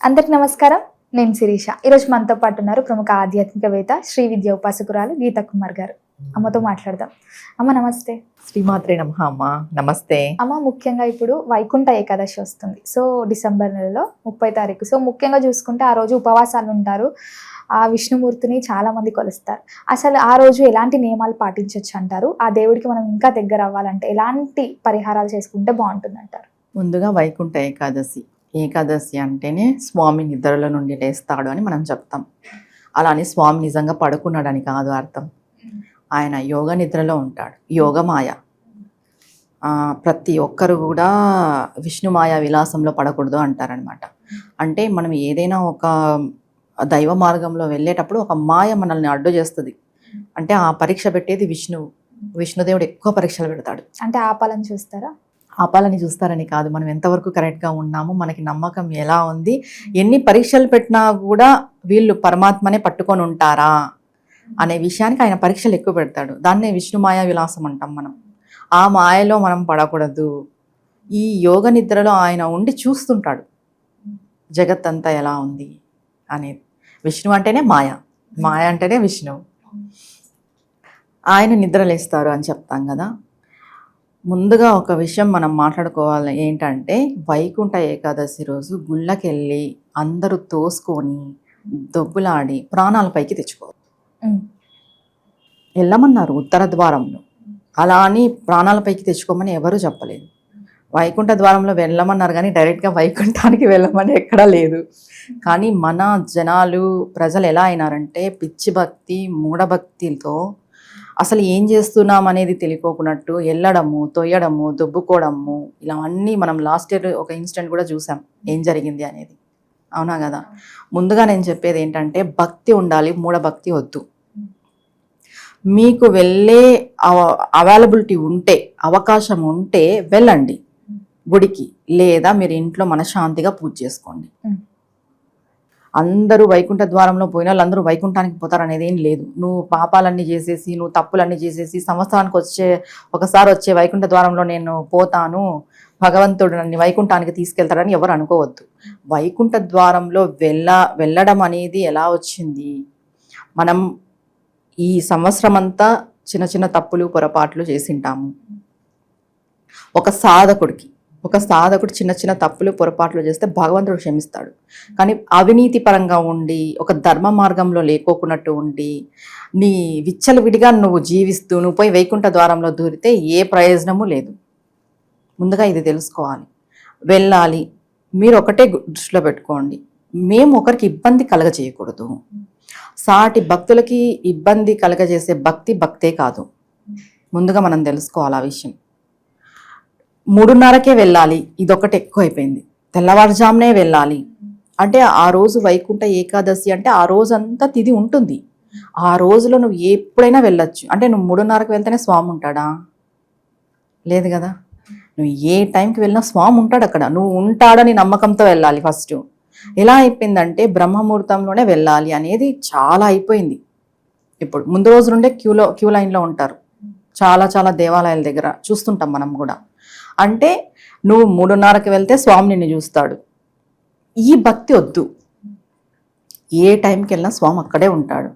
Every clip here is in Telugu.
అందరికి నమస్కారం. నేను శిరీష. ఈరోజు మనతో పాటు ఉన్నారు ప్రముఖ ఆధ్యాత్మికవేత్త శ్రీ విద్య ఉపాసకురాలు గీతా కుమార్ గారు. అమ్మతో మాట్లాడదాం. అమ్మ నమస్తే. శ్రీమాత్రే నమ అమ్మ. నమస్తే. అమ్మ ముఖ్యంగా ఇప్పుడు వైకుంఠ ఏకాదశి వస్తుంది. సో డిసెంబర్ నెలలో ముప్పై తారీఖు. సో ముఖ్యంగా చూసుకుంటే ఆ రోజు ఉపవాసాలు ఉంటారు. ఆ విష్ణుమూర్తిని చాలా మంది కొలుస్తారు. అసలు ఆ రోజు ఎలాంటి నియమాలు పాటించవచ్చు అంటారు? ఆ దేవుడికి మనం ఇంకా దగ్గర అవ్వాలంటే ఎలాంటి పరిహారాలు చేసుకుంటే బాగుంటుంది అంటారు ముందుగా వైకుంఠ ఏకాదశి. ఏకాదశి అంటేనే స్వామి నిద్రల నుండి లేస్తాడు అని మనం చెప్తాం. అలానే స్వామి నిజంగా పడుకున్నాడని కాదు అర్థం. ఆయన యోగ నిద్రలో ఉంటాడు. యోగమాయ. ప్రతి ఒక్కరు కూడా విష్ణుమాయ విలాసంలో పడకూడదు అంటారనమాట అంటే మనం ఏదైనా ఒక దైవ మార్గంలో వెళ్ళేటప్పుడు ఒక మాయ మనల్ని అడ్డు చేస్తుంది. అంటే ఆ పరీక్ష పెట్టేది విష్ణువు. విష్ణుదేవుడు ఎక్కువ పరీక్షలు పెడతాడు. అంటే ఆపాలని చూస్తారా? ఆపాలని చూస్తారని కాదు. మనం ఎంతవరకు కరెక్ట్గా ఉన్నాము మనకి నమ్మకం ఎలా ఉంది ఎన్ని పరీక్షలు పెట్టినా కూడా వీళ్ళు పరమాత్మనే పట్టుకొని ఉంటారా అనే విషయానికి ఆయన పరీక్షలు ఎక్కువ పెడతాడు. దాన్నే విష్ణు మాయా విలాసం అంటాం మనం. ఆ మాయలో మనం పడకూడదు. ఈ యోగ నిద్రలో ఆయన ఉండి చూస్తుంటాడు. జగత్ అంతా ఎలా ఉంది అనేది విష్ణు అంటేనే మాయ. మాయ అంటేనే విష్ణువు ఆయన నిద్రలేస్తారు అని చెప్తాం కదా. ముందుగా ఒక విషయం మనం మాట్లాడుకోవాలి ఏంటంటే వైకుంఠ ఏకాదశి రోజు గుళ్ళకెళ్ళి అందరూ తోసుకొని దొబ్బులాడి ప్రాణాల పైకి తెచ్చుకోవాలి. వెళ్ళమన్నారు ఉత్తర ద్వారంలో. అలా అని ప్రాణాల పైకి తెచ్చుకోమని ఎవరూ చెప్పలేదు. వైకుంఠ ద్వారంలో వెళ్ళమన్నారు కానీ డైరెక్ట్గా వైకుంఠానికి వెళ్ళమని ఎక్కడా లేదు. కానీ మన జనాలు ప్రజలు ఎలా అయినారంటే పిచ్చి భక్తి మూఢభక్తితో అసలు ఏం చేస్తున్నాం అనేది తెలియకోకున్నట్టు వెళ్ళడము తొయ్యడము దొబ్బుకోవడము ఇలా అన్నీ మనం లాస్ట్ ఇయర్ ఒక ఇన్సిడెంట్ కూడా చూసాం. ఏం జరిగింది అనేది. అవునా కదా? ముందుగా నేను చెప్పేది ఏంటంటే భక్తి ఉండాలి మూఢభక్తి వద్దు. మీకు వెళ్ళే అవైలబిలిటీ ఉంటే అవకాశం ఉంటే వెళ్ళండి. గుడికి లేదా మీరు ఇంట్లో మనశ్శాంతిగా పూజ చేసుకోండి. అందరూ వైకుంఠ ద్వారంలో పోయిన వాళ్ళు అందరూ వైకుంఠానికి పోతారనేది ఏం లేదు. నువ్వు పాపాలన్నీ చేసేసి నువ్వు తప్పులన్నీ చేసేసి సంవత్సరానికి వచ్చే ఒకసారి వచ్చే వైకుంఠ ద్వారంలో నేను పోతాను. భగవంతుడు నన్ను వైకుంఠానికి తీసుకెళ్తాడని ఎవరు అనుకోవద్దు. వైకుంఠ ద్వారంలో వెళ్ళ వెళ్ళడం అనేది ఎలా వచ్చింది? మనం ఈ సంవత్సరం అంతా చిన్న చిన్న తప్పులు పొరపాట్లు చేసింటాము. ఒక సాధకుడికి ఒక సాధకుడు చిన్న చిన్న తప్పులు పొరపాట్లు చేస్తే భగవంతుడు క్షమిస్తాడు. కానీ అవినీతి పరంగా ఉండి ఒక ధర్మ మార్గంలో లేకోకున్నట్టు ఉండి నీ విచ్చలవిడిగా నువ్వు జీవిస్తూ నువ్వు పోయి వైకుంఠ ద్వారంలో దూరితే ఏ ప్రయోజనము లేదు. ముందుగా ఇది తెలుసుకోవాలి. వెళ్ళాలి. మీరు ఒకటే దృష్టిలో పెట్టుకోండి. మేము ఒకరికి ఇబ్బంది కలగజేయకూడదు. సాటి భక్తులకి ఇబ్బంది కలగజేసే భక్తి భక్తే కాదు. ముందుగా మనం తెలుసుకోవాలి ఆ విషయం. మూడున్నరకే వెళ్ళాలి. ఇదొకటి ఎక్కువ అయిపోయింది తెల్లవారుజామునే వెళ్ళాలి. అంటే ఆ రోజు వైకుంఠ ఏకాదశి అంటే ఆ రోజంతా తిది ఉంటుంది. ఆ రోజులో నువ్వు ఎప్పుడైనా వెళ్ళొచ్చు. అంటే నువ్వు మూడున్నరకు వెళ్తేనే స్వామి ఉంటాడా? లేదు కదా. నువ్వు ఏ టైంకి వెళ్ళినా స్వామి ఉంటాడు అక్కడ. నువ్వు ఉంటాడని నమ్మకంతో వెళ్ళాలి ఫస్ట్. ఎలా అయిపోయిందంటే బ్రహ్మముహూర్తంలోనే వెళ్ళాలి అనేది చాలా అయిపోయింది. ఇప్పుడు ముందు రోజు నుండే క్యూలో క్యూ లైన్లో ఉంటారు. చాలా చాలా దేవాలయాల దగ్గర చూస్తుంటాం మనం కూడా. అంటే నువ్వు మూడున్నరకి వెళ్తే స్వామి నిన్ను చూస్తాడు. ఈ భక్తి వద్దు. ఏ టైంకి వెళ్ళినా స్వామి అక్కడే ఉంటాడు.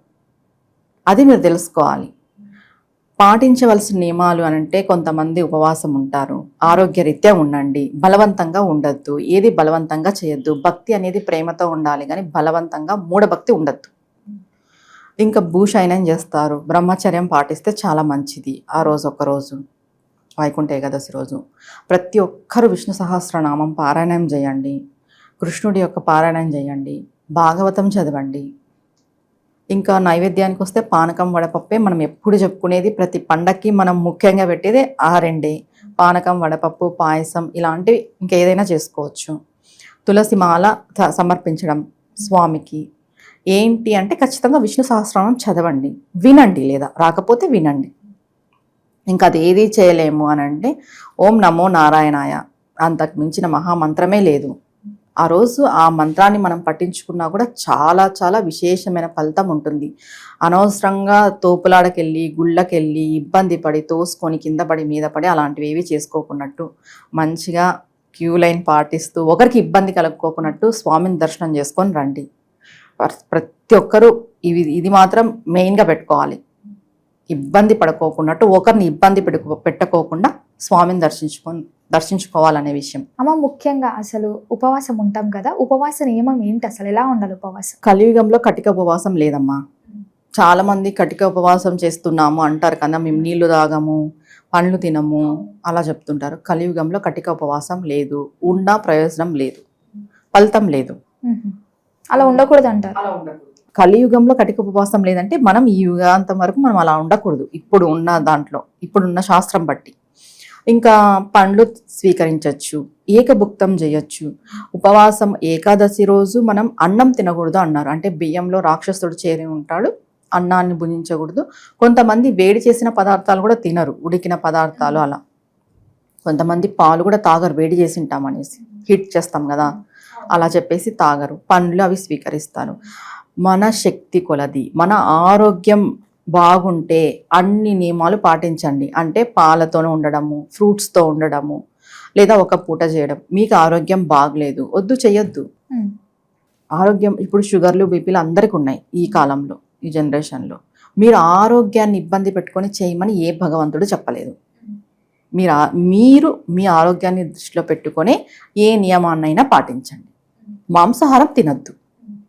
అది మీరు తెలుసుకోవాలి. పాటించవలసిన నియమాలు అని అంటే కొంతమంది ఉపవాసం ఉంటారు. ఆరోగ్యరీత్యా ఉండండి. బలవంతంగా ఉండద్దు. ఏది బలవంతంగా చేయొద్దు. భక్తి అనేది ప్రేమతో ఉండాలి కానీ బలవంతంగా మూఢభక్తి ఉండద్దు. ఇంకా భూషయనం చేస్తారు. బ్రహ్మచర్యం పాటిస్తే చాలా మంచిది. ఆ రోజు ఒక రోజు. వైకుంఠ ఏకాదశి రోజు ప్రతి ఒక్కరు విష్ణు సహస్రనామం పారాయణం చేయండి. కృష్ణుడి యొక్క పారాయణం చేయండి. భాగవతం చదవండి. ఇంకా నైవేద్యానికి వస్తే పానకం వడపప్పే మనం ఎప్పుడు చెప్పుకునేది ప్రతి పండక్కి మనం ముఖ్యంగా పెట్టేది ఆ రెండే. పానకం వడపప్పు పాయసం ఇలాంటివి ఇంకేదైనా చేసుకోవచ్చు. తులసి మాల సమర్పించడం స్వామికి. ఏంటి అంటే ఖచ్చితంగా విష్ణు సహస్రనామం చదవండి. వినండి లేదా రాకపోతే వినండి. ఇంకా అది ఏది చేయలేము అని అంటే ఓం నమో నారాయణాయ. అంతకు మించిన మహామంత్రమే లేదు. ఆ రోజు ఆ మంత్రాన్ని మనం పట్టించుకున్నా కూడా చాలా చాలా విశేషమైన ఫలితం ఉంటుంది. అనవసరంగా తోపులాడకెళ్ళి గుళ్ళకెళ్ళి ఇబ్బంది పడి తోసుకొని కింద పడి మీద పడి అలాంటివి ఏవి చేసుకోకున్నట్టు మంచిగా క్యూ లైన్ పాటిస్తూ ఒకరికి ఇబ్బంది కలుపుకోకున్నట్టు స్వామిని దర్శనం చేసుకొని రండి. ప్రతి ఒక్కరూ ఇవి ఇది మాత్రం మెయిన్గా పెట్టుకోవాలి. ఇబ్బంది పడుకోకున్నట్టు ఒకరిని ఇబ్బంది పెట్టుకో పెట్టకోకుండా స్వామిని దర్శించుకొని దర్శించుకోవాలనే విషయం. అమ్మ ముఖ్యంగా అసలు ఉపవాసం ఉంటాం కదా ఉపవాస నియమం ఏంటి? అసలు ఎలా ఉండాలి ఉపవాసం? కలియుగంలో కటిక ఉపవాసం లేదమ్మా. చాలా మంది కటిక ఉపవాసం చేస్తున్నాము అంటారు కదా మేము నీళ్ళు తాగము పండ్లు తినము అలా చెప్తుంటారు. కలియుగంలో కటిక ఉపవాసం లేదు ఉన్నా ప్రయోజనం లేదు ఫలితం లేదు. అలా ఉండకూడదు. అంటారు కలియుగంలో కటిక ఉపవాసం లేదంటే మనం ఈ యుగాంతం వరకు మనం అలా ఉండకూడదు. ఇప్పుడు ఉన్న దాంట్లో ఇప్పుడున్న శాస్త్రం బట్టి. ఇంకా పండ్లు స్వీకరించవచ్చు ఏకభుక్తం చేయొచ్చు ఉపవాసం ఏకాదశి రోజు మనం అన్నం తినకూడదు అన్నారు. అంటే బియ్యంలో రాక్షసుడు చేరి ఉంటాడు అన్నాన్ని భుజించకూడదు. కొంతమంది వేడి చేసిన పదార్థాలు కూడా తినరు ఉడికిన పదార్థాలు అలా. కొంతమంది పాలు కూడా తాగరు వేడి చేసి ఉంటాం అనేసి హీట్ చేస్తాం కదా అలా చెప్పేసి తాగరు. పండ్లు అవి స్వీకరిస్తారు. మన శక్తి కొలది. మన ఆరోగ్యం బాగుంటే అన్ని నియమాలు పాటించండి. అంటే పాలతోనే ఉండడము ఫ్రూట్స్తో ఉండడము లేదా ఒక పూట చేయడం. మీకు ఆరోగ్యం బాగలేదు. వద్దు చెయ్యొద్దు. ఆరోగ్యం ఇప్పుడు షుగర్లు బీపీలు అందరికి ఉన్నాయి ఈ కాలంలో ఈ జనరేషన్లో. మీరు ఆరోగ్యాన్ని ఇబ్బంది పెట్టుకొని చేయమని ఏ భగవంతుడు చెప్పలేదు. మీరు మీరు మీ ఆరోగ్యాన్ని దృష్టిలో పెట్టుకొని ఏ నియమాన్నైనా పాటించండి. మాంసాహారం తినద్దు.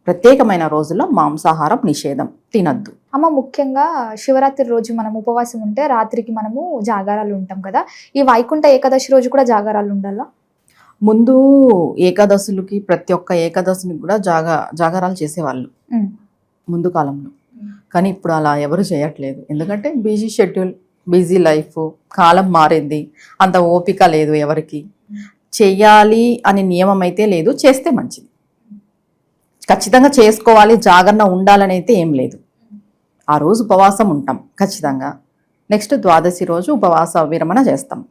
ప్రత్యేకమైన రోజుల్లో మాంసాహారం నిషేధం. తినద్దు. అమ్మ ముఖ్యంగా శివరాత్రి రోజు మనం ఉపవాసం ఉంటే రాత్రికి మనము జాగారాలు ఉంటాం కదా. ఈ వైకుంఠ ఏకాదశి రోజు కూడా జాగారాలు ఉండాలా? ముందు ఏకాదశులకి ప్రతి ఒక్క ఏకాదశిని కూడా జాగా జాగారాలు చేసేవాళ్ళు. ముందు కాలంలో. కానీ ఇప్పుడు అలా ఎవరు చేయట్లేదు. ఎందుకంటే బిజీ షెడ్యూల్ బిజీ లైఫ్ కాలం మారింది. అంత ఓపిక లేదు ఎవరికి. చెయ్యాలి అనే నియమం అయితే లేదు చేస్తే మంచిది. ఖచ్చితంగా చేసుకోవాలి జాగరణ ఉండాలని అయితే ఏం లేదు. ఆ రోజు ఉపవాసం ఉంటాం ఖచ్చితంగా. నెక్స్ట్ ద్వాదశి రోజు ఉపవాస విరమణ చేస్తాం.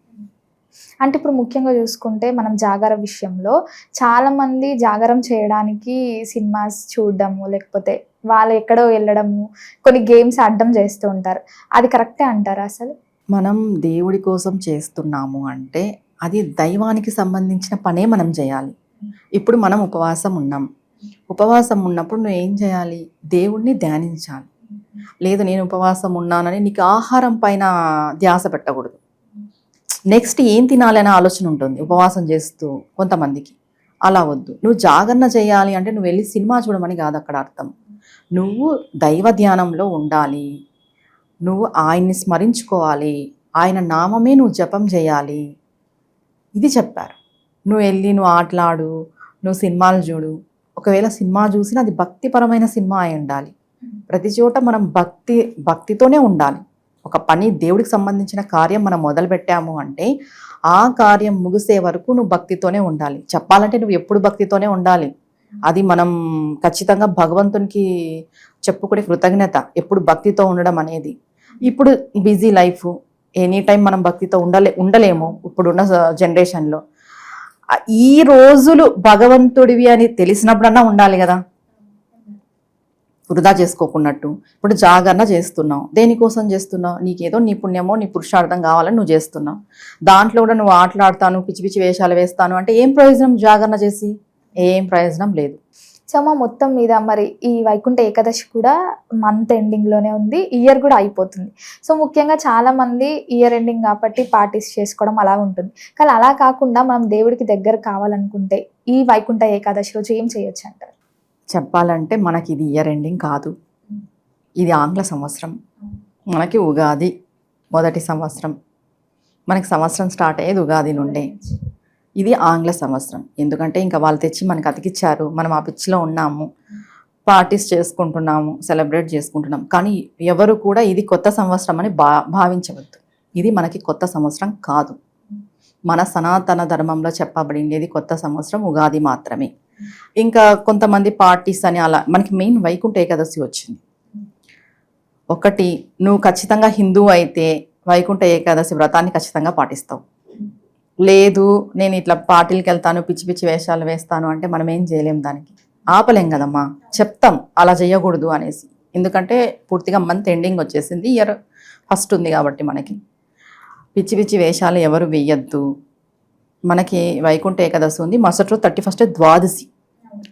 అంటే ఇప్పుడు ముఖ్యంగా చూసుకుంటే మనం జాగారం విషయంలో చాలా మంది జాగారం చేయడానికి సినిమాస్ చూడడము లేకపోతే వాళ్ళు ఎక్కడో వెళ్ళడము కొన్ని గేమ్స్ ఆడడం చేస్తూ ఉంటారు. అది కరెక్టే అంటారా అసలు? మనం దేవుడి కోసం చేస్తున్నాము అంటే అది దైవానికి సంబంధించిన పనే మనం చేయాలి. ఇప్పుడు మనం ఉపవాసం ఉన్నాం. ఉపవాసం ఉన్నప్పుడు నువ్వు ఏం చేయాలి? దేవుణ్ణి ధ్యానించాలి. లేదు నేను ఉపవాసం ఉన్నానని నీకు ఆహారం పైన ధ్యాస పెట్టకూడదు. నెక్స్ట్ ఏం తినాలనే ఆలోచన ఉంటుంది ఉపవాసం చేస్తూ కొంతమందికి. అలా వద్దు. నువ్వు జాగరణ చేయాలి అంటే నువ్వు వెళ్ళి సినిమా చూడమని కాదు అక్కడ అర్థం. నువ్వు దైవ ధ్యానంలో ఉండాలి. నువ్వు ఆయన్ని స్మరించుకోవాలి. ఆయన నామమే నువ్వు జపం చేయాలి. ఇది చెప్పారు. నువ్వు వెళ్ళి నువ్వు ఆటలాడు నువ్వు సినిమాలు చూడు ఒకవేళ సినిమా చూసినా అది భక్తిపరమైన సినిమా అయి ఉండాలి. ప్రతి చోట మనం భక్తి భక్తితోనే ఉండాలి. ఒక పని దేవుడికి సంబంధించిన కార్యం మనం మొదలు పెట్టాము అంటే ఆ కార్యం ముగిసే వరకు నువ్వు భక్తితోనే ఉండాలి. చెప్పాలంటే నువ్వు ఎప్పుడు భక్తితోనే ఉండాలి. అది మనం ఖచ్చితంగా భగవంతునికి చెప్పుకునే కృతజ్ఞత ఎప్పుడు భక్తితో ఉండడం అనేది. ఇప్పుడు బిజీ లైఫ్ ఎనీ టైం మనం భక్తితో ఉండలే ఉండలేము. ఇప్పుడున్న జనరేషన్లో ఈ రోజులు భగవంతుడివి అని తెలిసినప్పుడన్నా ఉండాలి కదా. వృధా చేసుకోకున్నట్టు. ఇప్పుడు జాగరణ చేస్తున్నావు. దేనికోసం చేస్తున్నావు? నీకేదో నీ పుణ్యమో నీ పురుషార్థం కావాలని నువ్వు చేస్తున్నావు. దాంట్లో కూడా నువ్వు ఆటలాడతాను పిచ్చి పిచ్చి వేషాలు వేస్తాను అంటే ఏం ప్రయోజనం జాగరణ చేసి? ఏం ప్రయోజనం లేదు. సో మా మొత్తం మీద మరి ఈ వైకుంఠ ఏకాదశి కూడా మంత్ ఎండింగ్లోనే ఉంది. ఇయర్ కూడా అయిపోతుంది. సో ముఖ్యంగా చాలా మంది ఇయర్ ఎండింగ్ కాబట్టి పార్టీస్ చేసుకోవడం అలా ఉంటుంది. కానీ అలా కాకుండా మనం దేవుడికి దగ్గర కావాలనుకుంటే ఈ వైకుంఠ ఏకాదశి రోజు ఏం చేయొచ్చు అంటారు? చెప్పాలంటే మనకి ఇది ఇయర్ ఎండింగ్ కాదు. ఇది ఆంగ్ల సంవత్సరం. మనకి ఉగాది మొదటి సంవత్సరం. మనకి సంవత్సరం స్టార్ట్ అయ్యేది ఉగాది నుండే. ఇది ఆంగ్ల సంవత్సరం. ఎందుకంటే ఇంకా వాళ్ళు తెచ్చి మనకు అతికిచ్చారు. మనం ఆ పిచ్చిలో ఉన్నాము. పార్టీస్ చేసుకుంటున్నాము. సెలబ్రేట్ చేసుకుంటున్నాం కానీ ఎవరు కూడా ఇది కొత్త సంవత్సరం అని భా భావించవద్దు. ఇది మనకి కొత్త సంవత్సరం కాదు. మన సనాతన ధర్మంలో చెప్పబడింది కొత్త సంవత్సరం ఉగాది మాత్రమే. ఇంకా కొంతమంది పార్టీస్ అని అలా మనకి మెయిన్ వైకుంఠ ఏకాదశి వచ్చింది. ఒకటి నువ్వు ఖచ్చితంగా హిందూ అయితే వైకుంఠ ఏకాదశి వ్రతాన్ని ఖచ్చితంగా పాటిస్తావు. లేదు నేను ఇట్లా పార్టీలకు వెళ్తాను పిచ్చి పిచ్చి వేషాలు వేస్తాను అంటే మనం ఏం చేయలేం దానికి. ఆపలేం కదమ్మా. చెప్తాం అలా చేయకూడదు అనేసి. ఎందుకంటే పూర్తిగా మంత్ ఎండింగ్ వచ్చేసింది ఇయర్ ఫస్ట్ ఉంది కాబట్టి మనకి. పిచ్చి పిచ్చి వేషాలు ఎవరు వేయద్దు. మనకి వైకుంఠ ఏకాదశి ఉంది మరుసటి రోజు థర్టీ ఫస్ట్ ద్వాదశి.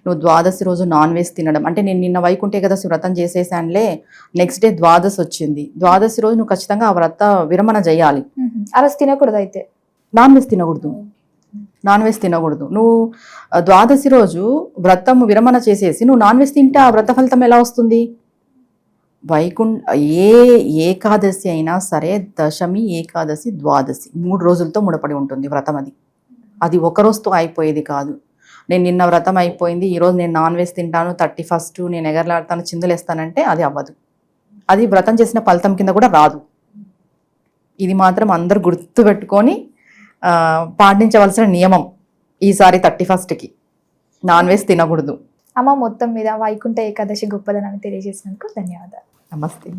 నువ్వు ద్వాదశి రోజు నాన్ వెజ్ తినడం. అంటే నేను నిన్న వైకుంఠ ఏకాదశి వ్రతం చేసేసానులే నెక్స్ట్ డే ద్వాదశి వచ్చింది. ద్వాదశి రోజు నువ్వు ఖచ్చితంగా ఆ వ్రత విరమణ చేయాలి. అలా తినకూడదు అయితే. నాన్ వెజ్ తినకూడదు. నాన్ వెజ్ తినకూడదు. నువ్వు ద్వాదశి రోజు వ్రతం విరమణ చేసేసి నువ్వు నాన్ వెజ్ తింటే ఆ వ్రత ఫలితం ఎలా వస్తుంది? వైకుంఠ ఏ ఏకాదశి అయినా సరే దశమి ఏకాదశి ద్వాదశి మూడు రోజులతో ముడపడి ఉంటుంది వ్రతం అది. అది ఒకరోజుతో అయిపోయేది కాదు. నేను నిన్న వ్రతం అయిపోయింది ఈరోజు నేను నాన్ వెజ్ తింటాను థర్టీ ఫస్ట్ నేను ఎగరలాడతాను చిందులేస్తానంటే అది అవ్వదు. అది వ్రతం చేసిన ఫలితం కింద కూడా రాదు. ఇది మాత్రం అందరు గుర్తుపెట్టుకొని పాటించవలసిన నియమం ఈసారి థర్టీ ఫస్ట్కి. నాన్ వెజ్ తినకూడదు. అమ్మ మొత్తం మీద వైకుంఠ ఏకాదశి గొప్పదనాన్ని తెలియజేసినందుకు ధన్యవాదాలు. నమస్తే